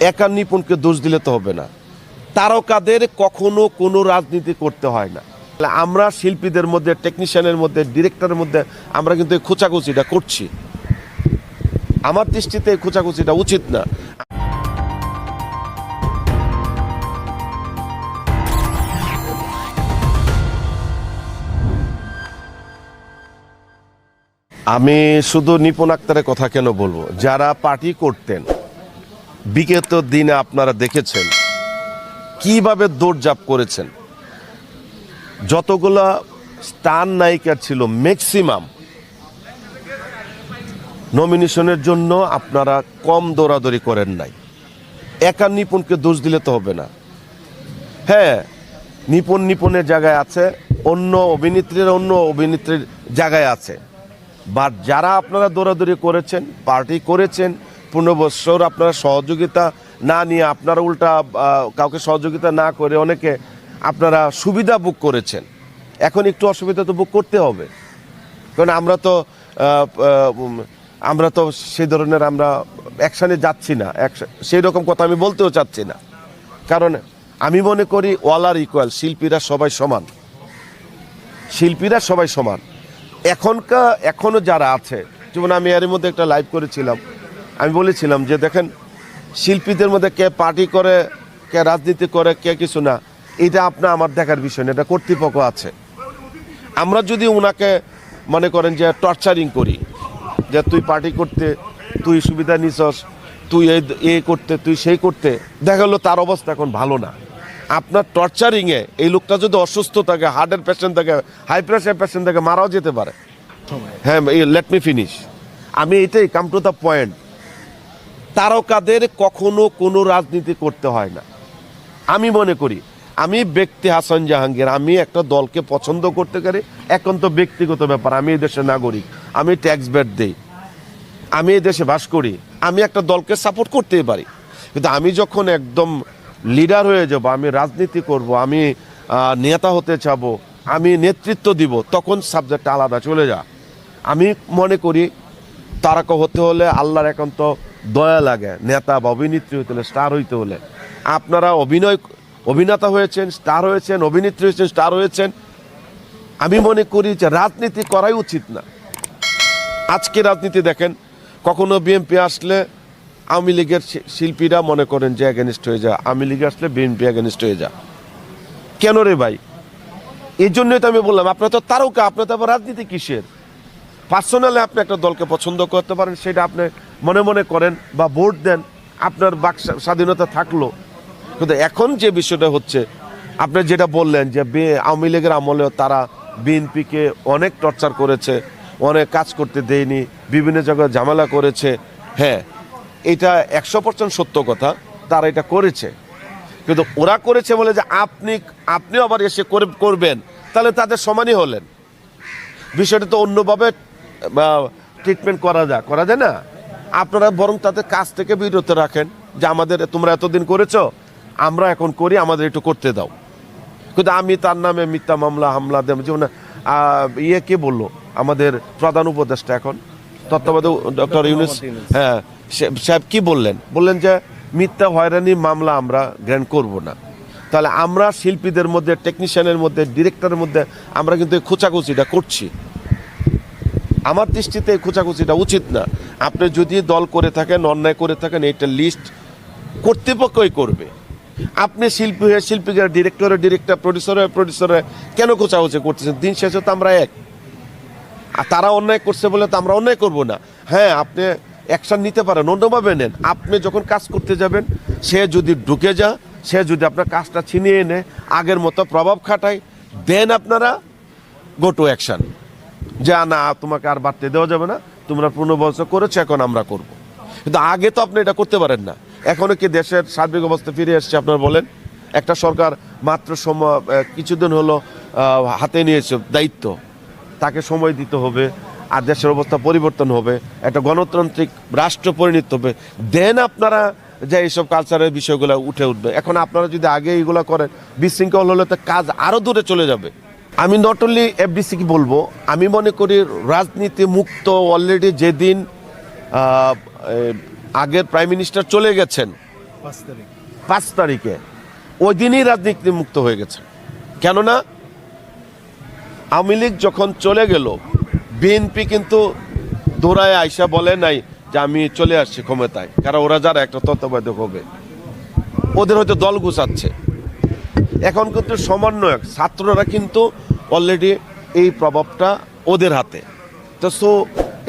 একা নিপুণকে দোষ দিলে তো হবে না। তারকাদের কখনো কোনো রাজনীতি করতে হয় না। আমরা শিল্পীদের মধ্যে টেকনিশিয়ানের মধ্যে ডিরেক্টরের মধ্যে আমরা কিন্তু এই খোঁচাখুচিটা করছি। আমার দৃষ্টিতে এই খোঁচাখুচিটা উচিত না। আমি শুধু নিপুণ আক্তারের কথা কেন বলব? যারা পার্টি করতেন বিগত দিনে আপনারা দেখেছেন কীভাবে দৌড়জাপ করেছেন। যতগুলা স্টার নায়িকা ছিল ম্যাক্সিমাম নমিনেশনের জন্য আপনারা কম দৌড়াদৌড়ি করেন নাই। একা নিপুণকে দোষ দিলে তো হবে না। হ্যাঁ নিপুণ নিপুণের জায়গায় আছে, অন্য অভিনেত্রীর অন্য অভিনেত্রীর জায়গায় আছে। বাট যারা আপনারা দৌড়াদৌড়ি করেছেন পার্টি করেছেন পনেরো বছর আপনারা সহযোগিতা না নিয়ে, আপনারা উল্টা কাউকে সহযোগিতা না করে অনেকে আপনারা সুবিধা বুক করেছেন। এখন একটু অসুবিধা তো বুক করতে হবে। কারণ আমরা তো আমরা তো সেই ধরনের আমরা অ্যাকশানে যাচ্ছি না। সেই রকম কথা আমি বলতেও চাচ্ছি না। কারণ আমি মনে করি অল আর ইকুয়াল, শিল্পীরা সবাই সমান। শিল্পীরা সবাই সমান। এখনকার এখনও যারা আছে, যেমন আমি এর মধ্যে একটা লাইভ করেছিলাম। আমি বলেছিলাম যে দেখেন, শিল্পীদের মধ্যে কে পার্টি করে, কে রাজনীতি করে, কে কিছু না, এটা আপনার আমার দেখার বিষয় না, এটা কর্তৃপক্ষ আছে। আমরা যদি ওনাকে মনে করেন যে টর্চারিং করি, যে তুই পার্টি করতে, তুই সুবিধা নিছস, তুই এই এ করতে, তুই সেই করতে, দেখা গেলো তার অবস্থা এখন ভালো না। আপনার টর্চারিংয়ে এই লোকটা যদি অসুস্থ থাকে হার্টের পেশেন্ট থাকে হাই প্রেশার পেশেন্ট থাকে, মারাও যেতে পারে। হ্যাঁ লেট মি ফিনিশ আমি এটাই কাম টু দ্য পয়েন্ট তারকাদের কখনো কোনো রাজনীতি করতে হয় না। আমি মনে করি, আমি ব্যক্তি হাসান জাহাঙ্গীর, আমি একটা দলকে পছন্দ করতে পারি এখন তো ব্যক্তিগত ব্যাপার, আমি এই দেশের নাগরিক, আমি ট্যাক্স ব্যাট দিই, আমি এই দেশে বাস করি, আমি একটা দলকে সাপোর্ট করতেই পারি। কিন্তু আমি যখন একদম লিডার হয়ে যাব, আমি রাজনীতি করব, আমি নেতা হতে চাবো, আমি নেতৃত্ব দিব, তখন সাবজেক্ট আলাদা চলে যা আমি মনে করি তারকা হতে হলে আল্লাহর একান্ত দয়া লাগে, নেতা বা অভিনেত্রী হতে হলে স্টার হইতে হলে। আপনারা অভিনয়, অভিনেতা হয়েছেন স্টার হয়েছেন, অভিনেত্রী হয়েছেন স্টার হয়েছেন। আমি মনে করি যে রাজনীতি করাই উচিত না। আজকে রাজনীতি দেখেন, কখনো বিএনপি আসলে আওয়ামী লীগের শিল্পীরা মনে করেন যে অ্যাগেনিস্ট হয়ে যায় আওয়ামী লীগ আসলে বিএনপি অ্যাগেনিস্ট হয়ে যায় কেন রে ভাই? এই জন্যই তো আমি বললাম, আপনার তো তারকা, আপনার তো আবার রাজনীতি কিসের? পার্সোনালি আপনি একটা দলকে পছন্দ করতে পারেন, সেটা আপনি মনে মনে করেন বা ভোট দেন, আপনার বাক স্বাধীনতা থাকল। কিন্তু এখন যে বিষয়টা হচ্ছে, আপনি যেটা বললেন যে আওয়ামী লীগের আমলেও তারা বিএনপিকে অনেক টর্চার করেছে, অনেক কাজ করতে দেয়নি, বিভিন্ন জায়গায় ঝামেলা করেছে। হ্যাঁ এটা একশো পার্সেন্ট সত্য কথা, তারা এটা করেছে। কিন্তু ওরা করেছে বলে যে আপনি, আপনিও আবার এসে করে, করবেন, তাহলে তাদের সমানই হলেন। বিষয়টা তো অন্যভাবে ট্রিটমেন্ট করা যায় করা যায় না? আপনারা বরং তাদের কাছ থেকে বিরত রাখেন যে আমাদের তোমরা এতদিন করেছ আমরা এখন করি আমাদের একটু করতে দাও। কিন্তু আমি তার নামে মিথ্যা মামলা হামলা দেব যেমন ইয়ে কে বলল? আমাদের প্রধান উপদেষ্টা এখন তত্ত্বাবধায়ক ডক্টর ইউনুস। হ্যাঁ সাহেব কি বললেন? বললেন যে মিথ্যা হয়রানি মামলা আমরা গ্র্যান্ড করব না। তাহলে আমরা শিল্পীদের মধ্যে টেকনিশিয়ানের মধ্যে ডিরেক্টরের মধ্যে আমরা কিন্তু এই খোঁচাখুচিটা করছি। আমার দৃষ্টিতে খোঁচাখুচিটা উচিত না। আপনি যদি দল করে থাকেন, অন্যায় করে থাকেন এইটা লিস্ট কর্তৃপক্ষই করবে। আপনি শিল্পী হয়ে শিল্পীকে ডিরেক্টরে ডিরেক্টর প্রডিউসার হয়ে প্রডিউসারে কেন খোঁচাখুচি করতেছেন? দিন শেষে তো আমরা এক। আর তারা অন্যায় করছে বলে তো আমরা অন্যায় করব না। হ্যাঁ আপনি অ্যাকশান নিতে পারেন, অন্যভাবে নেন। আপনি যখন কাজ করতে যাবেন, সে যদি ঢুকে যা সে যদি আপনার কাজটা ছিনিয়ে এনে আগের মতো প্রভাব খাটায়, দেন আপনারা গো টু অ্যাকশন যে না, তোমাকে আর বাড়তে দেওয়া যাবে না। তোমরা পনেরো বছর করেছ, এখন আমরা করব। কিন্তু আগে তো আপনি এটা করতে পারেন না। এখনও কি দেশের সার্বিক অবস্থা ফিরে এসছে, আপনারা বলেন? একটা সরকার মাত্র সময় কিছুদিন হলো হাতে নিয়েছে দায়িত্ব। তাকে সময় দিতে হবে, আর দেশের অবস্থা পরিবর্তন হবে, একটা গণতান্ত্রিক রাষ্ট্র পরিণত হবে। দেন আপনারা যে এইসব কালচারের বিষয়গুলো উঠে উঠবে। এখন আপনারা যদি আগে এইগুলো করেন, বিশৃঙ্খল হলে তো কাজ আরও দূরে চলে যাবে। আমি নট অনলি এফডিসি কি বলব আমি মনে করি রাজনীতি মুক্ত অলরেডি যেদিন আগের প্রাইম মিনিস্টার চলে গেছেন পাঁচ তারিখ। পাঁচ তারিখে ওই দিনই রাজনীতি মুক্ত হয়ে গেছে। কেননা আওয়ামী লীগ যখন চলে গেল বিএনপি কিন্তু দৌড়ায় আইসা বলে নাই যে আমি চলে আসছি ক্ষমতায় কারণ ওরা যারা একটা তত্ত্বাবধায়ক হবে। ওদের হয়তো দল গুছাচ্ছে। এখন কিন্তু সমন্বয়ক ছাত্ররা কিন্তু অলরেডি এই প্রভাবটা ওদের হাতে। তো সো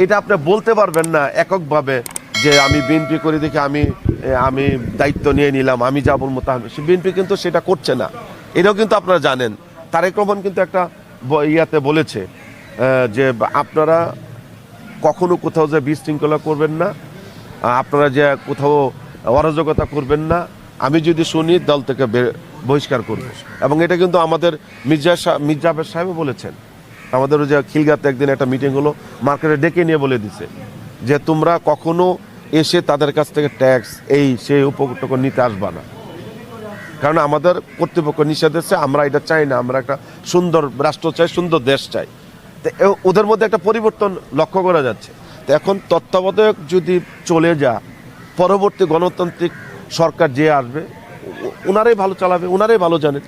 এটা আপনি বলতে পারবেন না এককভাবে যে আমি বিএনপি করে দেখে আমি আমি দায়িত্ব নিয়ে নিলাম, আমি যা বলব তা বিএনপি কিন্তু সেটা করছে না। এটাও কিন্তু আপনারা জানেন। তারেক রহমান কিন্তু একটা ইয়াতে বলেছে যে আপনারা কখনো কোথাও যে বিশৃঙ্খলা করবেন না আপনারা যে কোথাও অরাজকতা করবেন না। আমি যদি শুনি, দল থেকে বহিষ্কার করব। এবং এটা কিন্তু আমাদের মির্জা সাহ- মির্জা আবেদ সাহেবও বলেছেন। আমাদের ওই যে খিলগাতে একদিন একটা মিটিং হলো, মার্কেটে ডেকে নিয়ে বলে দিছে যে, তোমরা কখনো এসে তাদের কাছ থেকে ট্যাক্স এই সেই উপকূটক নিতে আসবা না। কারণ আমাদের কর্তৃপক্ষ নিষেধ আমরা এটা চাই না, আমরা একটা সুন্দর রাষ্ট্র চাই, সুন্দর দেশ চাই। তো ওদের মধ্যে একটা পরিবর্তন লক্ষ্য করা যাচ্ছে। তো এখন তত্ত্বাবধায়ক যদি চলে যা পরবর্তী গণতান্ত্রিক সরকার যে আসবে ওনারাই ভালো চালাবে ওনারাই ভালো জানেন